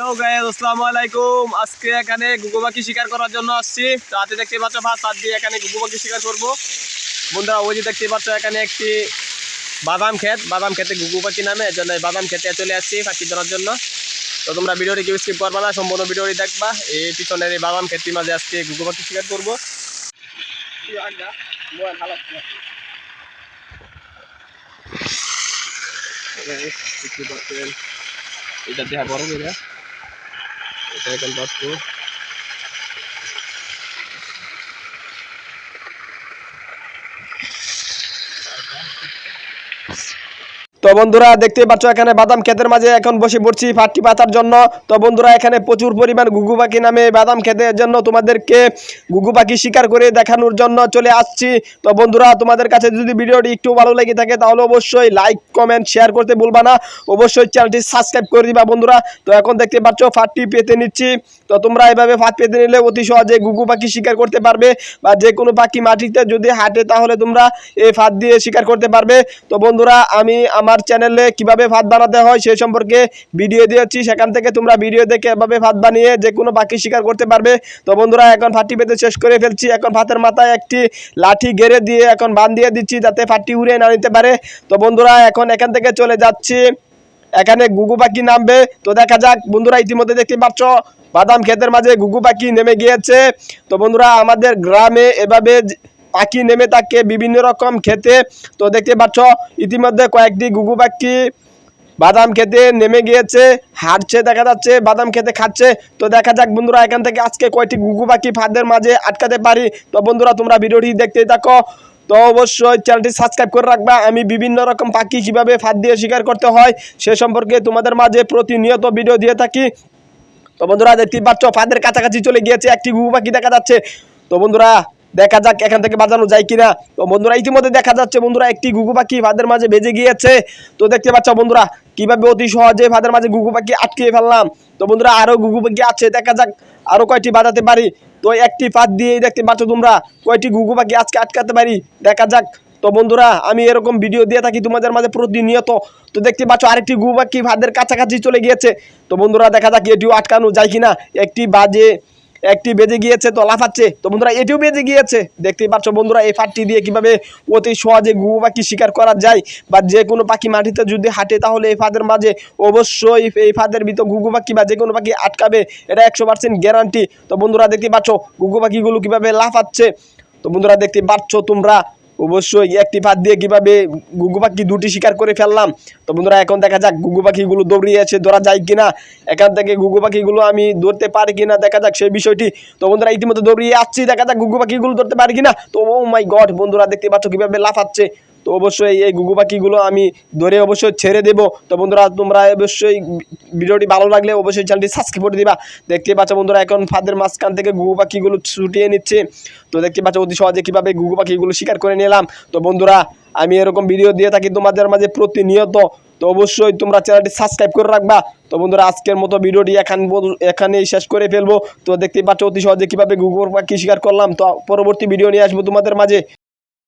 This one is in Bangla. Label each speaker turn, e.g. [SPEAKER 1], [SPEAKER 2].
[SPEAKER 1] হ্যালো গাইজ আসসালামু আলাইকুম। আজকে এখানে গুগু পাখি শিকার করার জন্য আসছি। তো হাতে দেখতে পাচ্ছ ভাত হাত দিয়ে এখানে গুগু পাখি শিকার করব। বন্ধুরা, ওই যে দেখতে পাচ্ছ এখানে একটি বাদাম ক্ষেত। বাদাম খেতে গুগু পাখি নামে এর জন্য বাদাম খেতে চলে আসছি পাখি ধরার জন্য। তো তোমরা ভিডিওটি কেউ স্কিপ করবা না, সম্পূর্ণ ভিডিওটি দেখবা। এই পিছনের এই বাদাম খেতির মাঝে আজকে গুগু পাখি শিকার করব। এটা বড় করে এটা এখন পাচ্ছ তো বন্ধুরা দেখতেই পাচ্ছ, এখানে বাদাম ক্ষেতের মাঝে এখন বসে পড়ছি ফাটটি পাতার জন্য। তো বন্ধুরা, এখানে প্রচুর পরিমাণ গুগু পাখি নামে বাদাম ক্ষেতের জন্য তোমাদেরকে গুগু পাখি শিকার করে দেখানোর জন্য চলে আসছি। তো বন্ধুরা, তোমাদের কাছে যদি ভিডিওটি একটু ভালো লেগে থাকে, তাহলে অবশ্যই লাইক কমেন্ট শেয়ার করতে ভুলবা না। অবশ্যই চ্যানেলটি সাবস্ক্রাইব করে দিবা বন্ধুরা। তো এখন দেখতে পাচ্ছ ফাটটি পেতে নিচ্ছি। তো তোমরা এভাবে ফাট পেতে নিলে অতি সহজে গুগু পাখি শিকার করতে পারবে বা যে কোনো পাখি মাটিতে যদি হাঁটে তাহলে তোমরা এই ফাঁদ দিয়ে শিকার করতে পারবে। তো বন্ধুরা, আমি আমার চ্যানেলে কীভাবে ভাত বানাতে হয় সেই সম্পর্কে ভিডিও দিয়েছি। সেখান থেকে তোমরা ভিডিও দেখে এভাবে ভাত বানিয়ে যে কোনো পাখি শিকার করতে পারবে। তো বন্ধুরা, এখন ফাটি পেতে শেষ করে ফেলছি। এখন ভাতের মাথায় একটি লাঠি গেড়ে দিয়ে এখন বান দিয়ে দিচ্ছি যাতে ফাটি উড়ে না নিতে পারে। তো বন্ধুরা, এখন এখান থেকে চলে যাচ্ছি। এখানে গুগু পাখি নামবে। তো দেখা যাক, বন্ধুরা ইতিমধ্যে দেখতে পাচ্ছ, বাদাম ক্ষেতের মাঝে গুগু পাখি নেমে গিয়েছে। তো বন্ধুরা, আমাদের গ্রামে এভাবে পাখি নেমে থাকে বিভিন্ন রকম খেতে তো দেখতে পাচ্ছ, ইতিমধ্যে কয়েকটি গুগু পাখি বাদাম খেতে নেমে গিয়েছে, হাঁটছে, দেখা যাচ্ছে, বাদাম খেতে খাচ্ছে। তো দেখা যাক, বন্ধুরা, এখান থেকে আজকে কয়টি গুগু পাখি ফাঁদের মাঝে আটকাতে পারি। তো বন্ধুরা, তোমরা ভিডিওটি দেখতেই থাকো। তো অবশ্যই চ্যানেলটি সাবস্ক্রাইব করে রাখবা। আমি বিভিন্ন রকম পাখি কীভাবে ফাঁদ দিয়ে শিকার করতে হয়, সে সম্পর্কে তোমাদের মাঝে প্রতিনিয়ত ভিডিও দিয়ে থাকি। তো বন্ধুরা, দেখতেই পাচ্ছ, ফাঁদের কাছাকাছি চলে গিয়েছে একটি ঘুঘু পাখি দেখা যাচ্ছে। তো বন্ধুরা, দেখা যাক এখান থেকে বাজানো যায় কিনা। তো বন্ধুরা, ইতিমধ্যে দেখা যাচ্ছে বন্ধুরা, একটি ঘুঘু পাখি ফাঁদের মাঝে বেজে গিয়েছে। তো দেখতে পাচ্ছ বন্ধুরা, কীভাবে অতি সহজে ফাঁদের মাঝে ঘুঘু পাখি আটকিয়ে ফেললাম। তো বন্ধুরা, আরও ঘুঘু পাখি আছে, দেখা যাক আরও কয়টি বাজাতে পারি। তো একটি পাত দিয়ে দেখতে পাচ্ছ তোমরা। কয়টি ঘুঘু পাখি আজকে আটকাতে পারি? দেখা যাক। তো বন্ধুরা, আমি এরকম ভিডিও দিয়ে থাকি, তোমাদের মাঝে প্রতিনিয়ত। তো দেখতে পাচ্ছ আরেকটি ঘুঘু পাখি ভাদের কাছাকাছি চলে গিয়েছে। তো বন্ধুরা, দেখা যাক এটিও আটকানো যায় কিনা। একটি বাজে একটি বেজে গিয়েছে, তো লাফাচ্ছে তো বন্ধুরা, এটিও বেজে গিয়েছে। দেখতেই পাচ্ছ বন্ধুরা, এই ফাটটি দিয়ে কীভাবে অতি সহজে ঘুঘু পাখি শিকার করা যায় বা যে কোনো পাখি মাটিতে যদি হাঁটে, তাহলে এই ফাঁদের মাঝে অবশ্যই এই ফাঁদের ভিতর ঘুঘু পাখি বা যে কোনো পাখি আটকাবে। এটা একশো পার্সেন্ট গ্যারান্টি তো বন্ধুরা দেখতে পাচ্ছ ঘুঘু পাখিগুলো কীভাবে লাফাচ্ছে। তো বন্ধুরা দেখতে পাচ্ছ তোমরা অবশ্যই একটি ফাঁদ দিয়ে কীভাবে গুগু পাখি দুটি শিকার করে ফেললাম। তো বন্ধুরা, এখন দেখা যাক গুগু পাখিগুলো দৌড়িয়ে আছে ধরা যায় কিনা। এখান থেকে গুগু পাখিগুলো আমি ধরতে পারি কিনা, দেখা যাক সেই বিষয়টি। তো বন্ধুরা, ইতিমধ্যে দৌড়িয়ে আসছি, দেখা যাক গুগু পাখিগুলো ধরতে পারি কিনা। তো ও মাই গড বন্ধুরা, দেখতে পাচ্ছ কীভাবে লাফাচ্ছে। তো অবশ্যই এই গুগু পাখিগুলো আমি ধরে অবশ্যই ছেড়ে দেবো। তো বন্ধুরা, তোমরা অবশ্যই ভিডিওটি ভালো লাগলে অবশ্যই চ্যানেলটি সাবস্ক্রাইব করে দিবা। দেখতে পাচ্ছ বন্ধুরা, এখন ফাঁদের মাঝখান থেকে গুগু পাখিগুলো ছুটিয়ে নিচ্ছে। তো দেখতে পাচ্ছ অতি সহজে কীভাবে গুগু পাখিগুলো শিকার করে নিলাম। তো বন্ধুরা, আমি এরকম ভিডিও দিয়ে থাকি তোমাদের মাঝে প্রতিনিয়ত। তো অবশ্যই তোমরা চ্যানেলটি সাবস্ক্রাইব করে রাখবা। তো বন্ধুরা, আজকের মতো ভিডিওটি এখান এখানেই শেষ করে ফেলব। তো দেখতেই পাচ্ছ অতি সহজে কীভাবে গুগু পাখি শিকার করলাম। তো পরবর্তী ভিডিও নিয়ে আসব তোমাদের মাঝে।